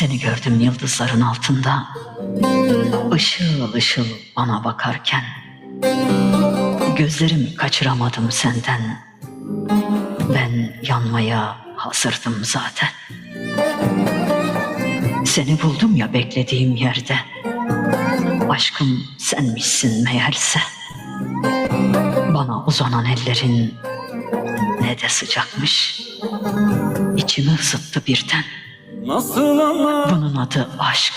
Seni gördüm yıldızların altında. Işıl ışıl bana bakarken. Gözlerimi kaçıramadım senden. Ben yanmaya hazırdım zaten. Seni buldum ya beklediğim yerde. Aşkım senmişsin meğerse. Bana uzanan ellerin ne de sıcakmış. İçimi ısıttı birden. Nasıl Bunun adı aşk,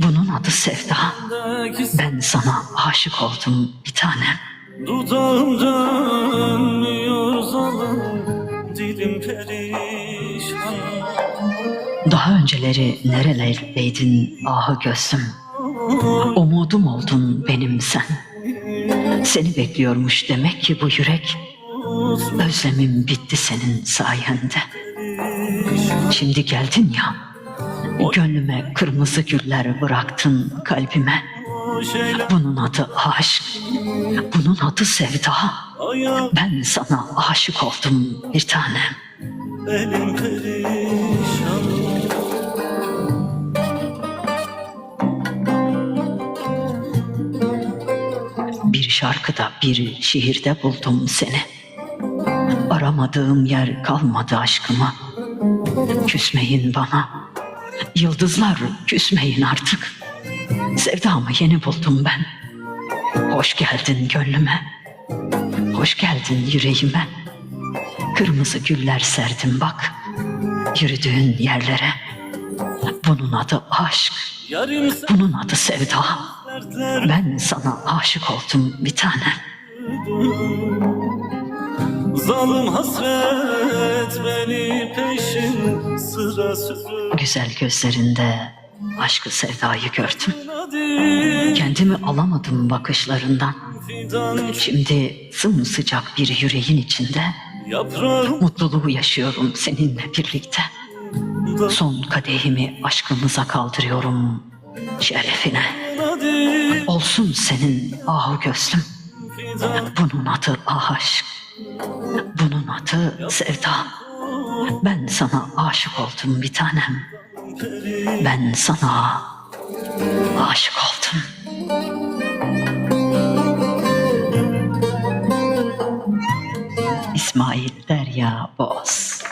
bunun adı sevda. Ben sana aşık oldum bir tanem. dudağım dönmüyor zalim Dilim perişan Daha önceleri nerelerdeydin ahı gözüm. Umudum oldun benim sen. Seni bekliyormuş demek ki bu yürek. Özlemim bitti senin sayende. Şimdi geldin ya. Gönlüme kırmızı güller bıraktın kalbime. Bunun adı aşk. Bunun adı sevda. Ben sana aşık oldum bir tanem. elim perişan Bir şarkıda bir şiirde buldum seni. Aramadığım yer kalmadı aşkıma. Küsmeyin bana. Yıldızlar küsmeyin artık. Sevdamı yeni buldum ben. Hoş geldin gönlüme. Hoş geldin yüreğime. Kırmızı güller serdim bak. Yürüdüğün yerlere. Bunun adı aşk. Bunun adı sevda. Ben sana aşık oldum bir tanem. Zalim hasret beni peşin sıra sürür Güzel gözlerinde aşkı sevdayı gördüm. Kendimi alamadım bakışlarından. Şimdi sımsıcak bir yüreğin içinde mutluluğu yaşıyorum seninle birlikte. Son kadehimi aşkımıza kaldırıyorum şerefine. Olsun senin ahu gözlüm. Bunun adı aşk. Bunun adı sevda. Ben sana aşık oldum bir tanem. Ben sana aşık oldum. İsmail Derya Boz.